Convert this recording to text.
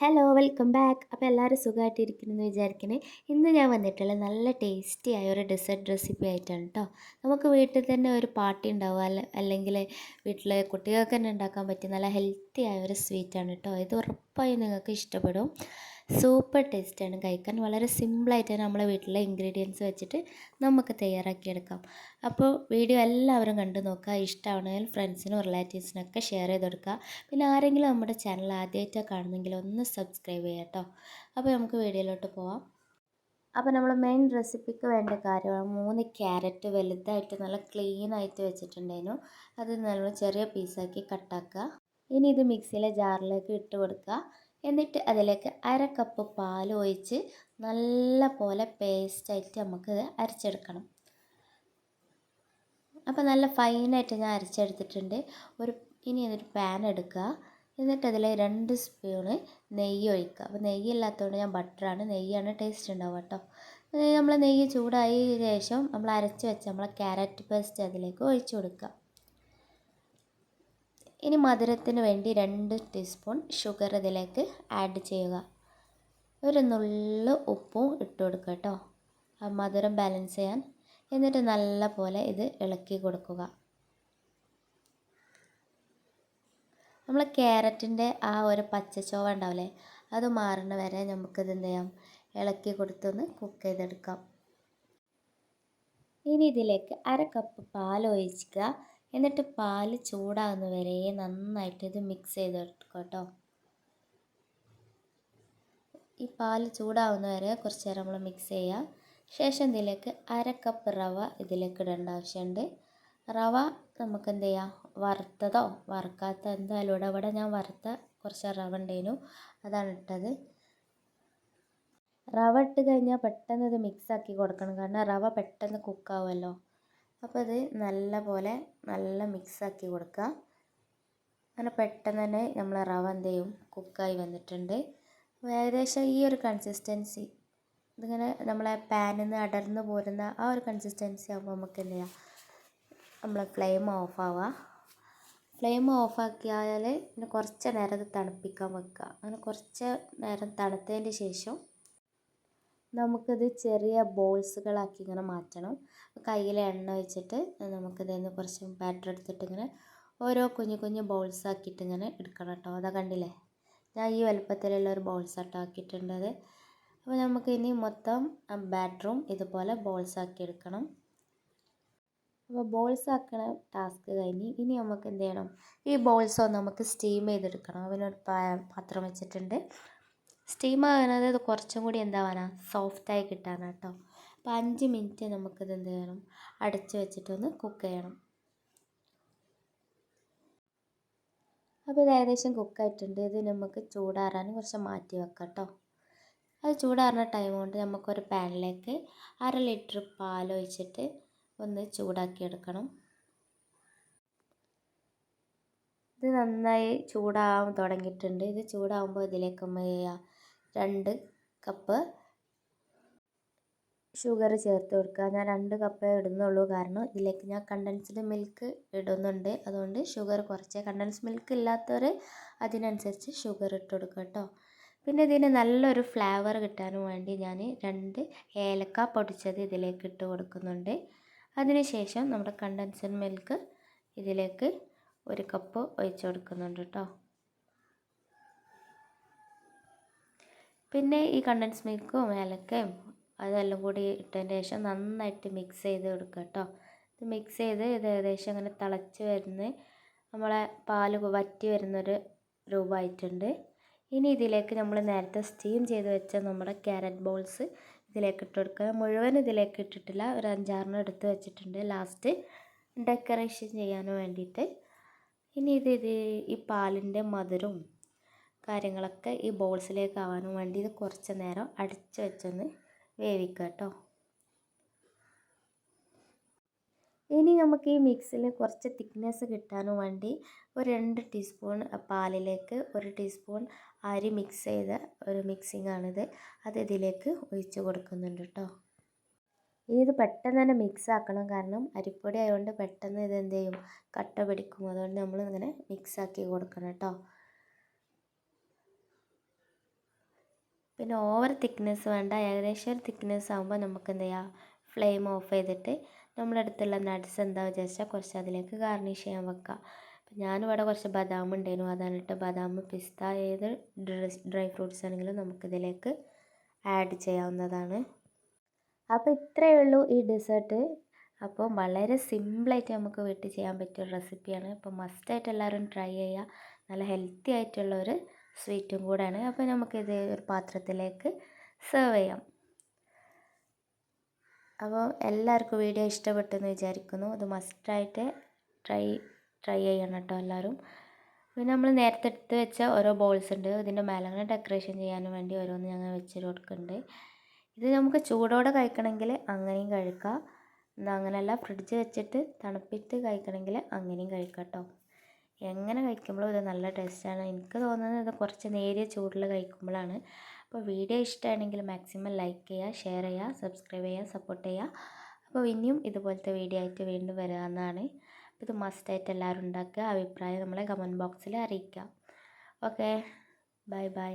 Hello welcome back അപ്പോൾ എല്ലാവരും സുഖമായിട്ടിരിക്കുന്നു വിചാരിക്കണേ. ഇന്ന് ഞാൻ വന്നിട്ടുള്ള നല്ല ടേസ്റ്റി ആയ ഒരു ഡെസേർട്ട് റെസിപ്പി ആയിട്ടാണ് കേട്ടോ നമുക്ക് വീട്ടിൽ തന്നെ ഒരു പാർട്ടി ഉണ്ടാവുക അല്ല അല്ലെങ്കിൽ വീട്ടിലെ കുട്ടികൾക്ക് തന്നെ ഉണ്ടാക്കാൻ പറ്റിയ നല്ല ഹെൽത്തി ആയ ഒരു സ്വീറ്റാണ് കേട്ടോ ഇത് ഉറപ്പായും നിങ്ങൾക്ക് ഇഷ്ടപ്പെടും. സൂപ്പർ ടേസ്റ്റാണ് കഴിക്കാൻ. വളരെ സിമ്പിളായിട്ട് നമ്മളെ വീട്ടിലെ ഇൻഗ്രീഡിയൻസ് വെച്ചിട്ട് നമുക്ക് തയ്യാറാക്കിയെടുക്കാം അപ്പോൾ വീഡിയോ എല്ലാവരും കണ്ടു നോക്കുക. ഇഷ്ടമാണെങ്കിൽ ഫ്രണ്ട്സിനും റിലേറ്റീവ്സിനൊക്കെ ഷെയർ ചെയ്ത് കൊടുക്കുക. പിന്നെ ആരെങ്കിലും നമ്മുടെ ചാനൽ ആദ്യമായിട്ടാണ് കാണുന്നെങ്കിൽ ഒന്ന് സബ്സ്ക്രൈബ് ചെയ്യാം കേട്ടോ. അപ്പോൾ നമുക്ക് വീഡിയോയിലോട്ട് പോവാം. അപ്പോൾ നമ്മൾ മെയിൻ റെസിപ്പിക്ക് വേണ്ട കാര്യമാണ് മൂന്ന് ക്യാരറ്റ് വലുതായിട്ട് നല്ല ക്ലീൻ ആയിട്ട് വെച്ചിട്ടുണ്ടായിരുന്നു. അത് നല്ല ചെറിയ പീസാക്കി കട്ടാക്കുക ഇനി ഇത് മിക്സിയിലെ ജാറിലേക്ക് ഇട്ട് കൊടുക്കുക. എന്നിട്ട് അതിലേക്ക് അര കപ്പ് പാൽ ഒഴിച്ച് നല്ല പോലെ പേസ്റ്റായിട്ട് നമുക്ക് അരച്ചെടുക്കണം. അപ്പോൾ നല്ല ഫൈനായിട്ട് ഞാൻ അരച്ചെടുത്തിട്ടുണ്ട്. ഒരു ഇനി ഒരു പാൻ എടുക്കുക. എന്നിട്ട് അതിൽ രണ്ട് സ്പൂണ് നെയ്യ് ഒഴിക്കുക. അപ്പോൾ നെയ്യ് ഇല്ലാത്തതുകൊണ്ട് ഞാൻ ബട്ടറാണ് നെയ്യാണ് ടേസ്റ്റ് ഉണ്ടാവുക കേട്ടോ. നമ്മൾ നെയ്യ് ചൂടായ ശേഷം നമ്മൾ അരച്ച് വെച്ച നമ്മളെ ക്യാരറ്റ് പേസ്റ്റ് അതിലേക്ക് ഒഴിച്ചു കൊടുക്കുക. ഇനി മധുരത്തിന് വേണ്ടി രണ്ട് ടീസ്പൂൺ ഷുഗർ ഇതിലേക്ക് ആഡ് ചെയ്യുക. ഒരു നുള്ള ഉപ്പും ഇട്ട് കൊടുക്കുക കേട്ടോ ആ മധുരം ബാലൻസ് ചെയ്യാൻ. എന്നിട്ട് നല്ല പോലെ ഇത് ഇളക്കി കൊടുക്കുക. നമ്മൾ ക്യാരറ്റിന്റെ ആ ഒരു പച്ചച്ചോവ ഉണ്ടാവില്ലേ അത് മാറുന്ന വരെ നമുക്കിത് എന്ത് ചെയ്യാം? ഇളക്കി കൊടുത്തൊന്ന് കുക്ക് ചെയ്തെടുക്കാം. ഇനി ഇതിലേക്ക് അര കപ്പ് പാൽ ഒഴിക്കുക എന്നിട്ട് പാൽ ചൂടാകുന്ന വരെ നന്നായിട്ട് ഇത് മിക്സ് ചെയ്തെടുക്കും കേട്ടോ. ഈ പാൽ ചൂടാവുന്ന വരെ കുറച്ച് നേരം നമ്മൾ മിക്സ് ചെയ്യുക. ശേഷം ഇതിലേക്ക് അര കപ്പ് റവ ഇതിലേക്ക് ഇടേണ്ട ആവശ്യമുണ്ട്. റവ നമുക്ക് എന്ത് ചെയ്യാം? വറുത്തതോ വറുക്കാത്ത എന്തായാലും ഇവിടെ ഇവിടെ ഞാൻ വറുത്ത കുറച്ച് റവ ഉണ്ടേനു അതാണ് ഇട്ടത്. റവ ഇട്ട് കഴിഞ്ഞാൽ പെട്ടെന്ന് ഇത് മിക്സ് ആക്കി കൊടുക്കണം. കാരണം റവ പെട്ടെന്ന് കുക്കാവുമല്ലോ അപ്പോൾ ഇത് നല്ല പോലെ നല്ല മിക്സാക്കി കൊടുക്കുക അങ്ങനെ പെട്ടെന്ന് തന്നെ നമ്മൾ റവ എന്ത് ചെയ്യും കുക്കായി വന്നിട്ടുണ്ട്. ഏകദേശം ഈ ഒരു കൺസിസ്റ്റൻസി ഇതിങ്ങനെ നമ്മളെ പാനിൽ നിന്ന് അടർന്ന് പോരുന്ന ആ ഒരു കൺസിസ്റ്റൻസി ആകുമ്പോൾ നമുക്ക് എന്ത് ചെയ്യാം നമ്മളെ ഫ്ലെയിം ഓഫ് ആവുക ഫ്ലെയിം ഓഫാക്കിയാൽ പിന്നെ കുറച്ച് നേരം അത് തണുപ്പിക്കാൻ വെക്കുക അങ്ങനെ കുറച്ച് നേരം തണുത്തതിന്റെ ശേഷം നമുക്കിത് ചെറിയ ബോൾസുകളാക്കി ഇങ്ങനെ മാറ്റണം. കയ്യിൽ എണ്ണ വെച്ചിട്ട് നമുക്കിതിൽ നിന്ന് കുറച്ച് ബാറ്റർ എടുത്തിട്ട് ഇങ്ങനെ ഓരോ കുഞ്ഞു കുഞ്ഞു ബോൾസ് ആക്കിയിട്ട് ഇങ്ങനെ എടുക്കണം കേട്ടോ. അതാ കണ്ടില്ലേ? ഞാൻ ഈ വലുപ്പത്തിലുള്ള ഒരു ബോൾസ് ആട്ടോ ആക്കിയിട്ടുണ്ടത് അപ്പോൾ നമുക്ക് ഇനി മൊത്തം ബാറ്ററും ഇതുപോലെ ബോൾസ് ആക്കി എടുക്കണം. അപ്പോൾ ബോൾസ് ആക്കണ ടാസ്ക് കഴിഞ്ഞ് ഇനി നമുക്ക് എന്ത് ചെയ്യണം? ഈ ബോൾസോ നമുക്ക് സ്റ്റീം ചെയ്തെടുക്കണം. അതിനൊരു പാത്രം വെച്ചിട്ടുണ്ട്. സ്റ്റീം ആകുന്നത് കുറച്ചും കൂടി എന്താവാനാ? സോഫ്റ്റായി കിട്ടാനാണ് കേട്ടോ. അപ്പോൾ അഞ്ച് മിനിറ്റ് നമുക്കിത് എന്ത് ചെയ്യണം? അടച്ച് വെച്ചിട്ടൊന്ന് കുക്ക് ചെയ്യണം. അപ്പോൾ ഇത് ഏകദേശം കുക്കായിട്ടുണ്ട് ഇത് നമുക്ക് ചൂടാറാൻ കുറച്ച് മാറ്റി വെക്കാം കേട്ടോ. അത് ചൂടാറുന്ന ടൈം കൊണ്ട് നമുക്കൊരു പാനിലേക്ക് അര ലിറ്റർ പാൽ ഒഴിച്ചിട്ട് ഒന്ന് ചൂടാക്കി എടുക്കണം. ഇത് നന്നായി ചൂടാവാൻ തുടങ്ങിയിട്ടുണ്ട്. ഇത് ചൂടാവുമ്പോൾ ഇതിലേക്ക് രണ്ട് കപ്പ് ഷുഗർ ചേർത്ത് കൊടുക്കുക. ഞാൻ രണ്ട് കപ്പേ ഇടുന്നുള്ളൂ. കാരണം ഇതിലേക്ക് ഞാൻ കണ്ടൻസ്ഡ് മിൽക്ക് ഇടുന്നുണ്ട്. അതുകൊണ്ട് ഷുഗർ കുറച്ച്. കണ്ടൻസ് മിൽക്ക് ഇല്ലാത്തവർ അതിനനുസരിച്ച് ഷുഗർ ഇട്ട് കൊടുക്കുക കേട്ടോ. പിന്നെ ഇതിന് നല്ലൊരു ഫ്ലേവർ കിട്ടാനും വേണ്ടി ഞാൻ രണ്ട് ഏലക്ക പൊടിച്ചത് ഇതിലേക്ക് ഇട്ട് കൊടുക്കുന്നുണ്ട്. അതിനുശേഷം നമ്മുടെ കണ്ടൻസ്ഡ് മിൽക്ക് ഇതിലേക്ക് ഒരു കപ്പ് ഒഴിച്ച് കൊടുക്കുന്നുണ്ട് കേട്ടോ. പിന്നെ ഈ കണ്ടൻസ് മിൽക്കും ഏലക്കയും അതെല്ലാം കൂടി ഇട്ടതിന് ശേഷം നന്നായിട്ട് മിക്സ് ചെയ്ത് കൊടുക്കുക കേട്ടോ ഇത് മിക്സ് ചെയ്ത് ഇത് ഏകദേശം അങ്ങനെ തിളച്ച് വരുന്ന നമ്മളെ പാൽ വറ്റി വരുന്നൊരു രൂപമായിട്ടുണ്ട്. ഇനി ഇതിലേക്ക് നമ്മൾ നേരത്തെ സ്റ്റീം ചെയ്ത് വെച്ച നമ്മുടെ ക്യാരറ്റ് ബോൾസ് ഇതിലേക്ക് ഇട്ട് കൊടുക്കുക. മുഴുവൻ ഇതിലേക്ക് ഇട്ടിട്ടില്ല. ഒരു അഞ്ചാറിന് എടുത്ത് വെച്ചിട്ടുണ്ട്. ലാസ്റ്റ് ഡെക്കറേഷൻ ചെയ്യാൻ വേണ്ടിയിട്ട്. ഇനി ഇത് ഇത് ഈ പാലിന്റെ മധുരവും കാര്യങ്ങളൊക്കെ ഈ ബോൾസിലേക്ക് ആവാനും വേണ്ടി ഇത് കുറച്ച് നേരം അടിച്ച് വെച്ചൊന്ന് വേവിക്കുക കേട്ടോ ഇനി നമുക്ക് ഈ മിക്സിൽ കുറച്ച് തിക്നെസ് കിട്ടാനും വേണ്ടി ഒരു രണ്ട് ടീസ്പൂൺ പാലിലേക്ക് ഒരു ടീസ്പൂൺ അരി മിക്സ് ചെയ്ത ഒരു മിക്സിംഗ് ആണിത്. അത് ഇതിലേക്ക് ഒഴിച്ച് കൊടുക്കുന്നുണ്ട് കേട്ടോ ഇനി ഇത് പെട്ടെന്ന് തന്നെ മിക്സ് ആക്കണം. കാരണം അരിപ്പൊടി ആയതുകൊണ്ട് പെട്ടെന്ന് ഇത് ചെയ്യും? കട്ട പിടിക്കും. അതുകൊണ്ട് നമ്മൾ ഇങ്ങനെ മിക്സ് ആക്കി കൊടുക്കണം കേട്ടോ പിന്നെ ഓവർ തിക്നെസ് വേണ്ട ഏകദേശം ഒരു തിക്നെസ് ആകുമ്പോൾ നമുക്ക് എന്ത് ചെയ്യാം? ഫ്ലെയിം ഓഫ് ചെയ്തിട്ട് നമ്മുടെ അടുത്തുള്ള നട്ട്സ് എന്താ വിചാരിച്ചാൽ കുറച്ച് അതിലേക്ക് ഗാർണിഷ് ചെയ്യാൻ വെക്കുക ഞാനിവിടെ കുറച്ച് ബദാം ഉണ്ടായിരുന്നു അതാണ് ഇട്ട് ബദാം പിസ്ത ഏത് ഡ്രൈ ഫ്രൂട്ട്സ് ആണെങ്കിലും നമുക്കിതിലേക്ക് ആഡ് ചെയ്യാവുന്നതാണ്. അപ്പോൾ ഇത്രയേ ഉള്ളൂ ഈ ഡെസേർട്ട് അപ്പോൾ വളരെ സിമ്പിളായിട്ട് നമുക്ക് വീട്ടിൽ ചെയ്യാൻ പറ്റിയ റെസിപ്പിയാണ് അപ്പോൾ മസ്റ്റായിട്ട് എല്ലാവരും ട്രൈ ചെയ്യുക നല്ല ഹെൽത്തി ആയിട്ടുള്ള ഒരു സ്വീറ്റും കൂടെയാണ്. അപ്പോൾ നമുക്കിത് ഒരു പാത്രത്തിലേക്ക് സെർവ് ചെയ്യാം. അപ്പോൾ എല്ലാവർക്കും വീഡിയോ ഇഷ്ടപ്പെട്ടെന്ന് വിചാരിക്കുന്നു. അത് മസ്റ്റായിട്ട് ട്രൈ ട്രൈ ചെയ്യണം കേട്ടോ എല്ലാവരും. പിന്നെ നമ്മൾ നേരത്തെ എടുത്ത് വെച്ച ഓരോ ബോൾസ് ഉണ്ട്. ഇതിന്റെ മേലങ്ങനെ ഡെക്കറേഷൻ ചെയ്യാനും വേണ്ടി ഓരോന്ന് ഞങ്ങൾ വെച്ച് കൊടുക്കുന്നുണ്ട്. ഇത് നമുക്ക് ചൂടോടെ കഴിക്കണമെങ്കിൽ അങ്ങനെയും കഴിക്കാം. എന്നാൽ അങ്ങനെയല്ല ഫ്രിഡ്ജ് വെച്ചിട്ട് തണുപ്പിട്ട് കഴിക്കണമെങ്കിൽ അങ്ങനെയും കഴിക്കാം കേട്ടോ. എങ്ങനെ കഴിക്കുമ്പോഴും ഇത് നല്ല ടേസ്റ്റാണ്. എനിക്ക് തോന്നുന്നത് ഇത് കുറച്ച് നേരിയ ചൂടിൽ കഴിക്കുമ്പോഴാണ്. അപ്പോൾ വീഡിയോ ഇഷ്ടമാണെങ്കിൽ മാക്സിമം ലൈക്ക് ചെയ്യുക ഷെയർ ചെയ്യുക സബ്സ്ക്രൈബ് ചെയ്യുക സപ്പോർട്ട് ചെയ്യുക. അപ്പോൾ ഇനിയും ഇതുപോലത്തെ വീഡിയോ ആയിട്ട് വീണ്ടും വരാമെന്നാണ് അപ്പോൾ ഇത് മസ്റ്റായിട്ട് എല്ലാവരും ഉണ്ടാക്കുക. അഭിപ്രായം നമ്മളെ കമന്റ് ബോക്സിൽ അറിയിക്കുക. Okay bye bye